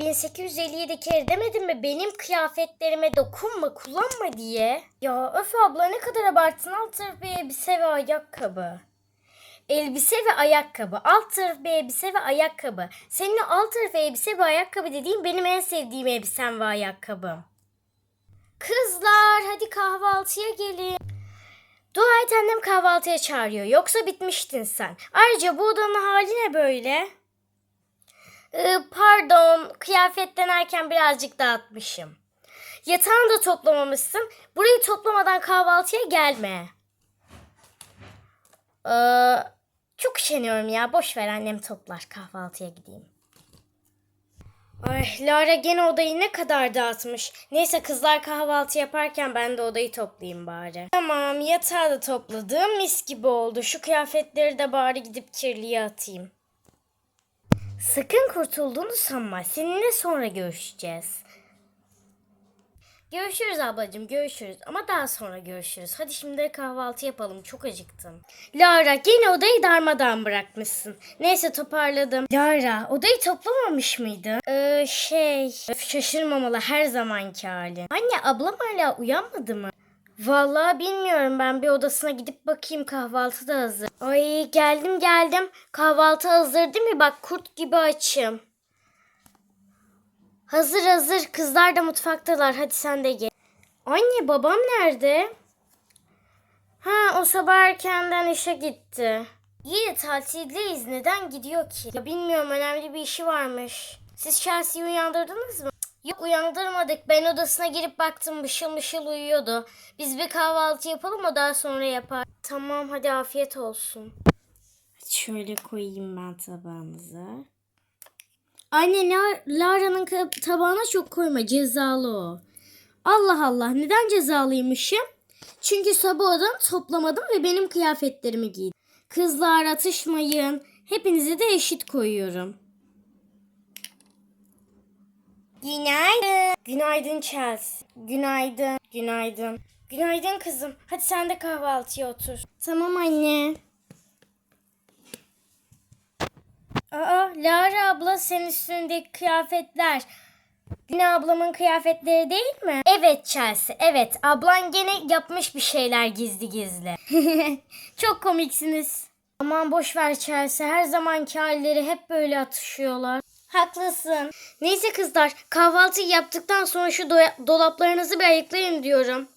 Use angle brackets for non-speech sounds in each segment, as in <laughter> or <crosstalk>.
1857 kere demedim mi benim kıyafetlerime dokunma kullanma diye. Ya öf abla ne kadar abarttın alt tarafı elbise ve ayakkabı. Elbise ve ayakkabı. Alt tarafı elbise ve ayakkabı. Senin o alt tarafı elbise ve ayakkabı dediğin benim en sevdiğim elbisem ve ayakkabım. Kızlar hadi kahvaltıya gelin. Dua annem kahvaltıya çağırıyor. Yoksa bitmiştin sen. Ayrıca bu odanın hali ne böyle? Ee, pardon, kıyafet denerken birazcık dağıtmışım. Yatağını da toplamamışsın. Burayı toplamadan kahvaltıya gelme. Ee, çok üşeniyorum ya. Boş ver annem toplar. Kahvaltıya gideyim. Ay Lara gene odayı ne kadar dağıtmış. Neyse kızlar kahvaltı yaparken ben de odayı toplayayım bari. Tamam yatağı da topladım. Mis gibi oldu. Şu kıyafetleri de bari gidip kirliye atayım. Sakın kurtulduğunu sanma. Seninle sonra görüşeceğiz. Görüşürüz ablacığım görüşürüz ama daha sonra görüşürüz. Hadi şimdi kahvaltı yapalım çok acıktım. Lara gene odayı darmadan bırakmışsın. Neyse toparladım. Lara odayı toplamamış mıydın? Ee, şey şaşırmamalı her zamanki hali. Anne ablam hala uyanmadı mı? Vallahi bilmiyorum ben bir odasına gidip bakayım kahvaltı da hazır. Ay geldim geldim kahvaltı hazır değil mi? Bak kurt gibi açım. Hazır hazır kızlar da mutfaktalar hadi sen de gel. Anne babam nerede? Ha o sabah erkenden işe gitti. İyi de tatildeyiz neden gidiyor ki? Ya bilmiyorum önemli bir işi varmış. Siz Chelsea'yi uyandırdınız mı? Yok uyandırmadık. Ben odasına girip baktım mışıl mışıl uyuyordu. Biz bir kahvaltı yapalım o daha sonra yapar. Tamam hadi afiyet olsun. Şöyle koyayım ben tabağınıza. Anne La- Lara'nın tabağına çok koyma cezalı o. Allah Allah neden cezalıymışım? Çünkü sabah odanı toplamadım ve benim kıyafetlerimi giydim. Kızlar atışmayın. Hepinizi de eşit koyuyorum. Günaydın. Günaydın Chelsea. Günaydın. Günaydın. Günaydın kızım. Hadi sen de kahvaltıya otur. Tamam anne. Aa, Lara abla senin üstündeki kıyafetler. Güne ablamın kıyafetleri değil mi? Evet Chelsea, evet. Ablan gene yapmış bir şeyler gizli gizli. <laughs> Çok komiksiniz. Aman boş ver Chelsea. Her zamanki halleri hep böyle atışıyorlar. Haklısın. Neyse kızlar, kahvaltı yaptıktan sonra şu do- dolaplarınızı bir ayıklayın diyorum.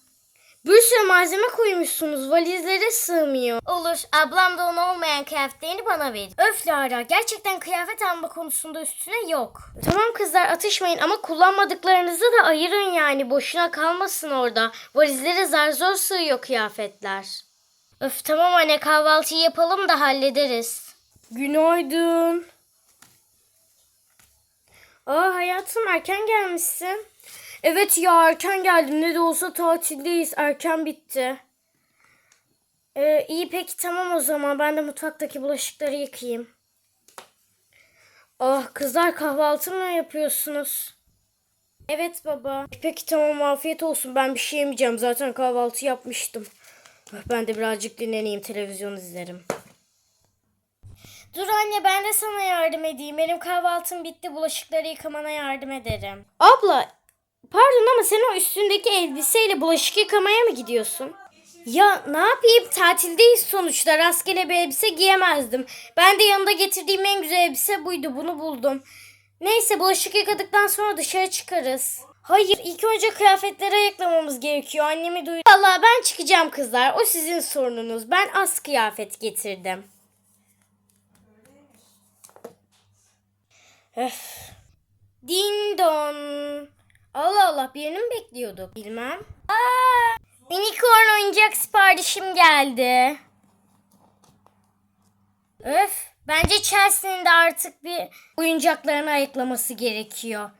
Bir sürü malzeme koymuşsunuz. Valizlere sığmıyor. Olur. Ablam da ona olmayan kıyafetlerini bana verir. Öf Lara. Gerçekten kıyafet alma konusunda üstüne yok. Tamam kızlar atışmayın ama kullanmadıklarınızı da ayırın yani. Boşuna kalmasın orada. Valizlere zar zor sığıyor kıyafetler. Öf tamam anne kahvaltıyı yapalım da hallederiz. Günaydın. Aa hayatım erken gelmişsin. Evet ya erken geldim. Ne de olsa tatildeyiz. Erken bitti. Ee, iyi peki tamam o zaman. Ben de mutfaktaki bulaşıkları yıkayayım. Ah kızlar kahvaltı mı yapıyorsunuz? Evet baba. Peki tamam afiyet olsun. Ben bir şey yemeyeceğim. Zaten kahvaltı yapmıştım. Ah, Ben de birazcık dinleneyim. Televizyon izlerim. Dur anne ben de sana yardım edeyim. Benim kahvaltım bitti. Bulaşıkları yıkamana yardım ederim. Abla pardon ama sen o üstündeki elbiseyle bulaşık yıkamaya mı gidiyorsun? Ya ne yapayım tatildeyiz sonuçta rastgele bir elbise giyemezdim. Ben de yanında getirdiğim en güzel elbise buydu bunu buldum. Neyse bulaşık yıkadıktan sonra dışarı çıkarız. Hayır ilk önce kıyafetleri ayıklamamız gerekiyor annemi duy. Valla ben çıkacağım kızlar o sizin sorununuz. Ben az kıyafet getirdim. Öf. Din don. Allah Allah birini mi bekliyorduk? Bilmem. Aa, unicorn oyuncak siparişim geldi. Öf. Bence Chelsea'nin de artık bir oyuncaklarını ayıklaması gerekiyor.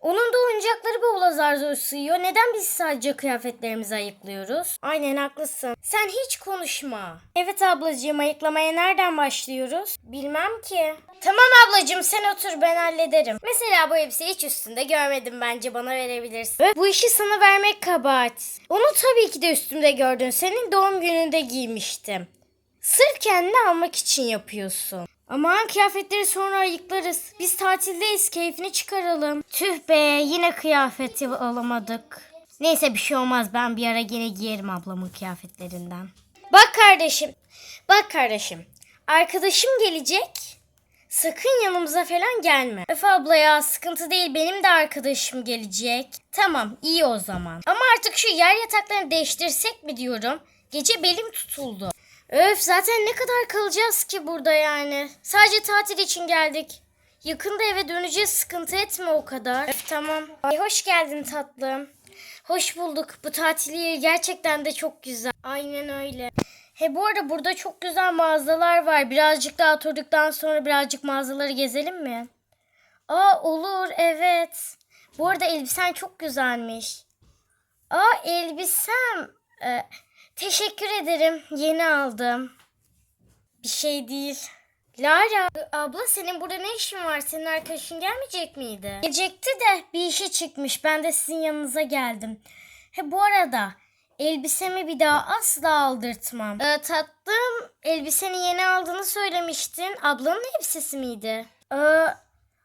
Onun da oyuncakları bavula zar zor sığıyor. Neden biz sadece kıyafetlerimizi ayıklıyoruz? Aynen haklısın. Sen hiç konuşma. Evet ablacığım ayıklamaya nereden başlıyoruz? Bilmem ki. Tamam ablacığım sen otur ben hallederim. Mesela bu elbiseyi hiç üstünde görmedim bence bana verebilirsin. Bu işi sana vermek kabahat. Onu tabii ki de üstümde gördün. Senin doğum gününde giymiştim. Sırf kendini almak için yapıyorsun. Aman kıyafetleri sonra ayıklarız. Biz tatildeyiz keyfini çıkaralım. Tüh be yine kıyafeti alamadık. Neyse bir şey olmaz ben bir ara yine giyerim ablamın kıyafetlerinden. Bak kardeşim. Bak kardeşim. Arkadaşım gelecek. Sakın yanımıza falan gelme. Öf abla ya sıkıntı değil benim de arkadaşım gelecek. Tamam iyi o zaman. Ama artık şu yer yataklarını değiştirsek mi diyorum. Gece belim tutuldu. Öf zaten ne kadar kalacağız ki burada yani. Sadece tatil için geldik. Yakında eve döneceğiz sıkıntı etme o kadar. Öf tamam. Ay, hoş geldin tatlım. Hoş bulduk. Bu tatil yeri gerçekten de çok güzel. Aynen öyle. He bu arada burada çok güzel mağazalar var. Birazcık daha oturduktan sonra birazcık mağazaları gezelim mi? Aa olur evet. Bu arada elbisen çok güzelmiş. Aa elbisem. Ee, teşekkür ederim. Yeni aldım. Bir şey değil. Lara abla senin burada ne işin var? Senin arkadaşın gelmeyecek miydi? Gelecekti de bir işe çıkmış. Ben de sizin yanınıza geldim. He bu arada elbisemi bir daha asla aldırtmam. Ee, tatlım elbiseni yeni aldığını söylemiştin. Ablanın elbisesi miydi? Ee,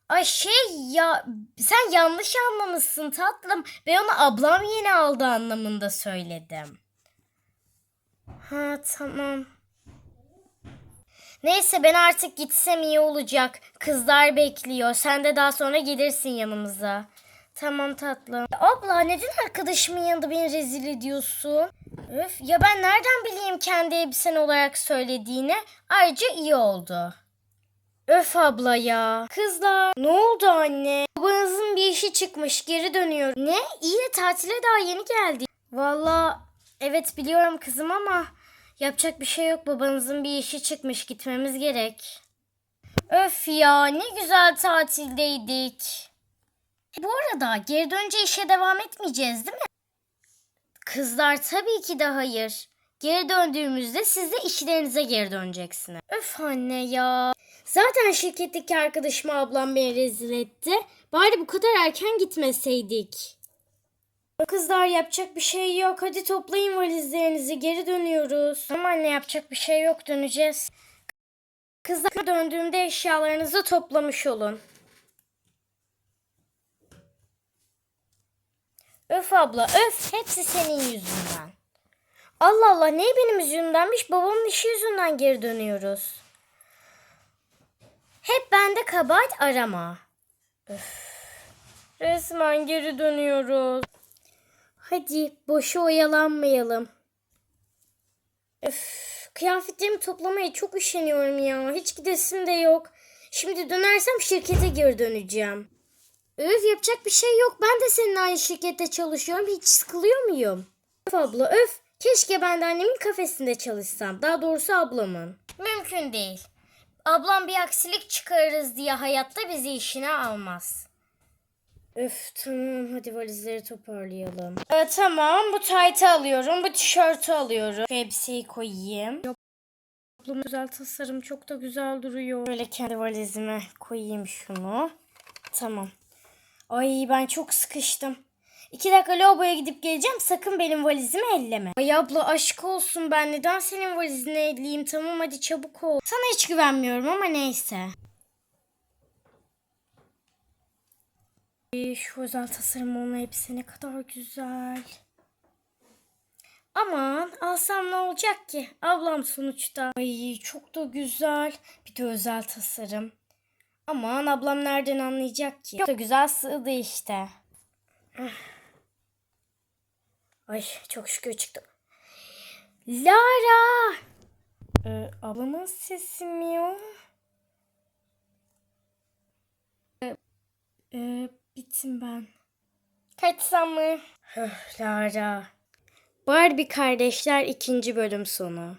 ay şey ya sen yanlış anlamışsın tatlım. Ben onu ablam yeni aldı anlamında söyledim. Ha tamam. Neyse ben artık gitsem iyi olacak. Kızlar bekliyor. Sen de daha sonra gelirsin yanımıza. Tamam tatlım. Abla neden arkadaşımın yanında beni rezil ediyorsun? Öf ya ben nereden bileyim kendi elbisen olarak söylediğini? Ayrıca iyi oldu. Öf abla ya. Kızlar ne oldu anne? Babanızın bir işi çıkmış geri dönüyor. Ne? İyi de tatile daha yeni geldi. Valla evet biliyorum kızım ama yapacak bir şey yok. Babanızın bir işi çıkmış gitmemiz gerek. Öf ya ne güzel tatildeydik. Bu arada geri dönünce işe devam etmeyeceğiz değil mi? Kızlar tabii ki de hayır. Geri döndüğümüzde siz de işlerinize geri döneceksiniz. Öf anne ya. Zaten şirketteki arkadaşıma ablam beni rezil etti. Bari bu kadar erken gitmeseydik. Kızlar yapacak bir şey yok. Hadi toplayın valizlerinizi. Geri dönüyoruz. Ama anne yapacak bir şey yok. Döneceğiz. Kızlar döndüğümde eşyalarınızı toplamış olun. Öf abla öf hepsi senin yüzünden. Allah Allah ne benim yüzümdenmiş babamın işi yüzünden geri dönüyoruz. Hep bende kabahat arama. Öf. Resmen geri dönüyoruz. Hadi boşu oyalanmayalım. Öf, kıyafetlerimi toplamaya çok üşeniyorum ya. Hiç gidesim de yok. Şimdi dönersem şirkete geri döneceğim. Öf yapacak bir şey yok. Ben de senin aynı şirkette çalışıyorum. Hiç sıkılıyor muyum? Öf abla öf. Keşke ben de annemin kafesinde çalışsam. Daha doğrusu ablamın. Mümkün değil. Ablam bir aksilik çıkarırız diye hayatta bizi işine almaz. Öf tamam hadi valizleri toparlayalım. Ee, tamam bu taytı alıyorum. Bu tişörtü alıyorum. Şu elbiseyi koyayım. Ablamın güzel tasarım çok da güzel duruyor. Böyle kendi valizime koyayım şunu. Tamam. Ay ben çok sıkıştım. İki dakika lavaboya gidip geleceğim. Sakın benim valizimi elleme. Ay abla aşk olsun ben neden senin valizini elleyeyim? Tamam hadi çabuk ol. Sana hiç güvenmiyorum ama neyse. Şu özel tasarım onun hepsi ne kadar güzel. Aman alsam ne olacak ki? Ablam sonuçta. Ay çok da güzel. Bir de özel tasarım. Aman ablam nereden anlayacak ki? Çok da güzel sığdı işte. Ay çok şükür çıktı. Lara! Ee, ablamın sesi mi o? Ee, e, bittim ben. Kaçsam mı? Lara. Barbie kardeşler ikinci bölüm sonu.